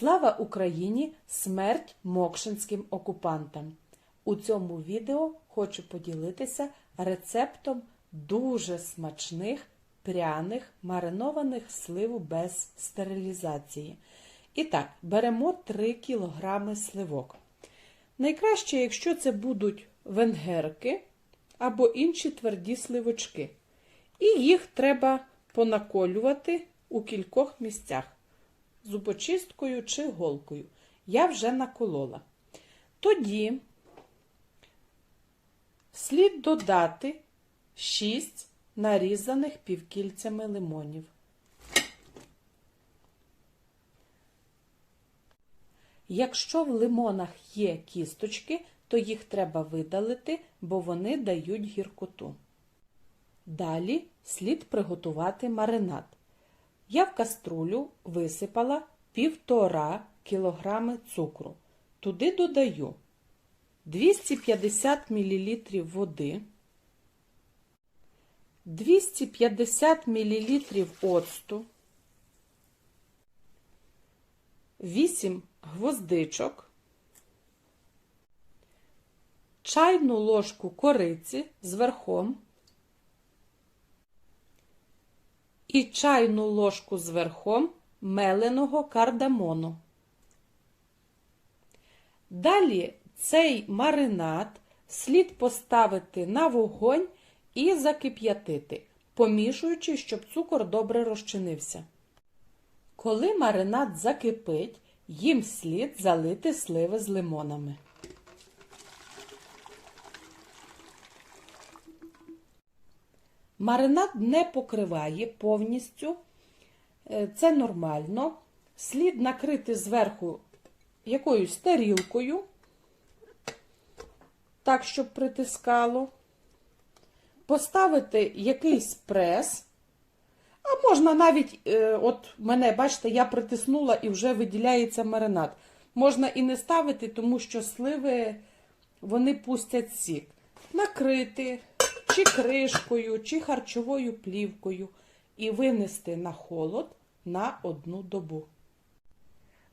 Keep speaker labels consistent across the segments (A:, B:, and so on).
A: Слава Україні! Смерть мокшинським окупантам! У цьому відео хочу поділитися рецептом дуже смачних пряних маринованих сливу без стерилізації. І так, беремо 3 кг сливок. Найкраще, якщо це будуть венгерки або інші тверді сливочки. І їх треба понаколювати у кількох місцях зубочисткою чи голкою. Я вже наколола. Тоді слід додати 6 нарізаних півкільцями лимонів. Якщо в лимонах є кісточки, то їх треба видалити, бо вони дають гіркоту. Далі слід приготувати маринад. Я в каструлю висипала півтора кілограми цукру. Туди додаю 250 мл води, 250 мл оцту, 8 гвоздичок, чайну ложку кориці з верхом і чайну ложку з верхом меленого кардамону. Далі цей маринад слід поставити на вогонь і закип'ятити, помішуючи, щоб цукор добре розчинився. Коли маринад закипить, їм слід залити сливи з лимонами. Маринад не покриває повністю, Е, це нормально. Слід накрити зверху якоюсь тарілкою, так, щоб притискало, поставити якийсь прес, а можна навіть, е, от мене, бачите, я притиснула і вже виділяється маринад. Можна і не ставити, тому що сливи вони пустять сік. Накрити чи кришкою, чи харчовою плівкою і винести на холод на одну добу.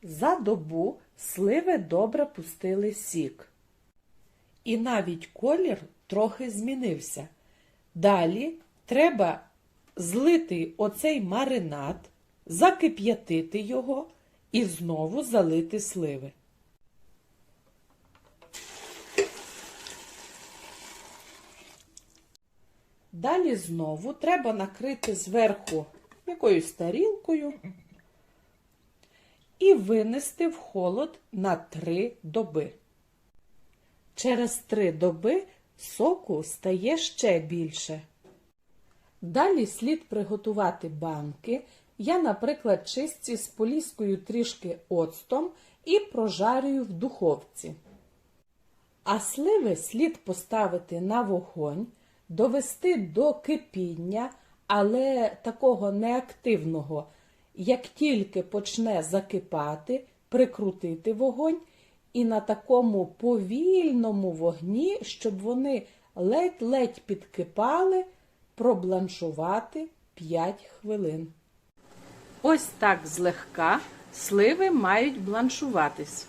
A: За добу сливи добре пустили сік. І навіть колір трохи змінився. Далі треба злити оцей маринад, закип'ятити його і знову залити сливи. Далі знову треба накрити зверху якоюсь тарілкою і винести в холод на три доби. Через три доби соку стає ще більше. Далі слід приготувати банки. Я, наприклад, чисті з поліскою трішки оцтом і прожарюю в духовці. А сливи слід поставити на вогонь, довести до кипіння, але такого неактивного, як тільки почне закипати, прикрутити вогонь і на такому повільному вогні, щоб вони ледь-ледь підкипали, пробланшувати 5 хвилин. Ось так злегка сливи мають бланшуватись.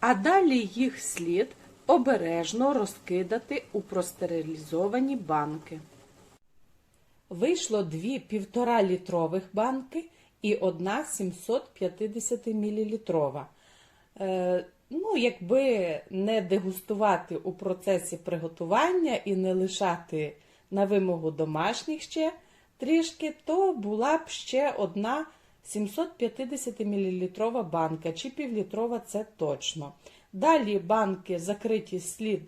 A: А далі їх слід обережно розкидати у простерилізовані банки. Вийшло дві півтора літрових банки і одна 750 мл. Е, ну, якби не дегустувати у процесі приготування і не лишати на вимогу домашніх ще трішки, то була б ще одна 750 мл банка чи півлітрова це точно. Далі банки закриті слід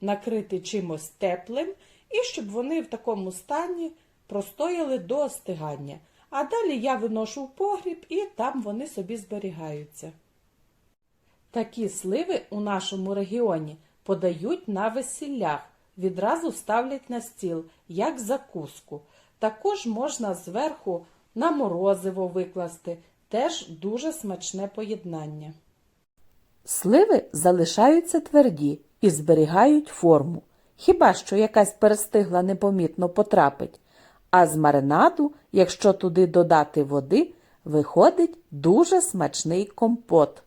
A: накрити чимось теплим, і щоб вони в такому стані простояли до остигання. А далі я виношу в погріб і там вони собі зберігаються. Такі сливи у нашому регіоні подають на весіллях, відразу ставлять на стіл, як закуску. Також можна зверху на морозиво викласти, теж дуже смачне поєднання. Сливи залишаються тверді і зберігають форму. Хіба що якась перестигла непомітно потрапить. А з маринаду, якщо туди додати води, Виходить дуже смачний компот.